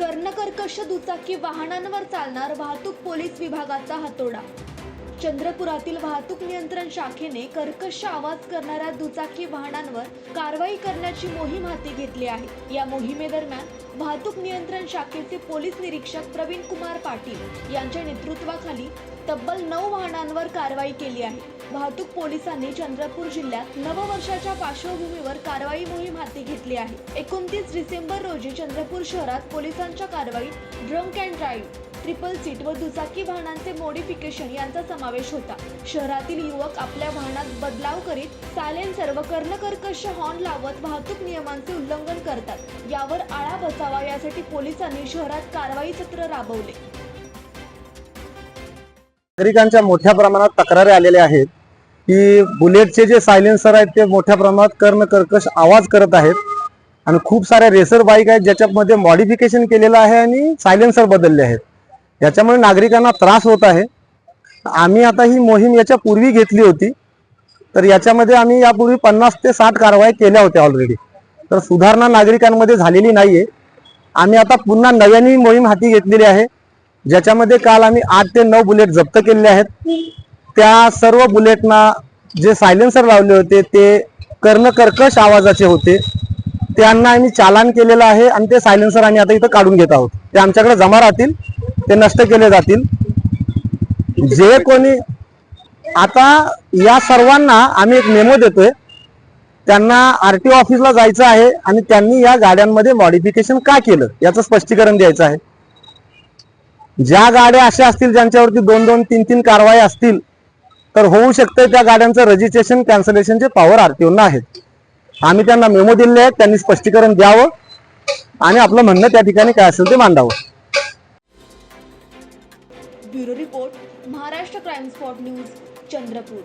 कर्णकर्कश दुचाकी वाहनांवर चालणार वाहतूक पोलीस विभागाचा हातोडा. चंद्रपुरातील वाहतूक नियंत्रण शाखेने कर्कश आवाज करणाऱ्या दुचाकी वाहनांवर कारवाई करण्याची मोहीम हाती घेतली आहे. या मोहिमेदरम्यान वाहतूक नियंत्रण शाखेचे पोलीस निरीक्षक प्रवीण कुमार पाटील यांच्या नेतृत्वाखाली तब्बल नऊ वाहनांवर कारवाई केली आहे. वाहतूक पोलिसांनी चंद्रपूर जिल्ह्यात नववर्षाच्या पार्श्वभूमीवर कारवाई मोहीम हाती घेतली आहे. एकोणतीस डिसेंबर रोजी चंद्रपूर शहरात पोलिसांच्या कारवाईत drunk and drive triple seat व दुचाकी वाहनांचे मॉडिफिकेशन यांचा समावेश होता. शहरातील युवक आपल्या वाहनात बदलाव करीत सायलेन्सर व कर्णकर्कश हॉर्न लावत वाहतूक नियमांचे उल्लंघन करतात. यावर आळा बसावा यासाठी पोलिसांनी शहरात कारवाई सत्र राबवले. नागरिकांच्या मोठ्या प्रमाणात तक्रारी आलेल्या आहेत. की बुलेटचे जे सायलेन्सर आहेत ते मोठ्या प्रमाणात कर्ण कर्कश आवाज करत आहेत. आणि खूप साऱ्या रेसर बाईक आहेत ज्याच्यामध्ये मॉडिफिकेशन केलेलं आहे आणि सायलेन्सर बदलले आहेत. याच्यामुळे नागरिकांना त्रास होत आहे. आम्ही आता ही मोहीम याच्या पूर्वी घेतली होती. तर याच्यामध्ये आम्ही यापूर्वी पन्नास ते साठ कारवाई केल्या होत्या ऑलरेडी तर सुधारणा नागरिकांमध्ये झालेली नाहीये. आम्ही आता पुन्हा नव्याने मोहीम हाती घेतलेली आहे. ज्याच्यामध्ये काल आम्ही आठ ते नऊ बुलेट जप्त केलेले आहेत. त्या सर्व बुलेटना जे सायलेन्सर लावले होते ते कर्णकर्कश आवाजाचे होते. त्यांना आम्ही चालान केलेलं आहे आणि ते सायलेन्सर आम्ही आता इथं काढून घेत आहोत. ते आमच्याकडे जमा राहतील ते नष्ट केले जातील. जे कोणी आता या सर्वांना आम्ही एक मेमो देतोय त्यांना आरटीओ ऑफिसला जायचं आहे आणि त्यांनी या गाड्यांमध्ये मॉडिफिकेशन का केलं याचं स्पष्टीकरण द्यायचं आहे. ज्या गाड्या अशा असतील ज्यांच्यावरती दोन दोन तीन तीन कारवाई असतील तर होऊ शकतं त्या गाड्यांचं रजिस्ट्रेशन कॅन्सलेशनचे पॉवर आरटीओना आहेत. आम्ही त्यांना मेमो दिलेले आहेत त्यांनी स्पष्टीकरण द्यावं आणि आपलं म्हणणं त्या ठिकाणी काय असेल ते मांडावं. Bureau report Maharashtra crime spot news Chandrapur.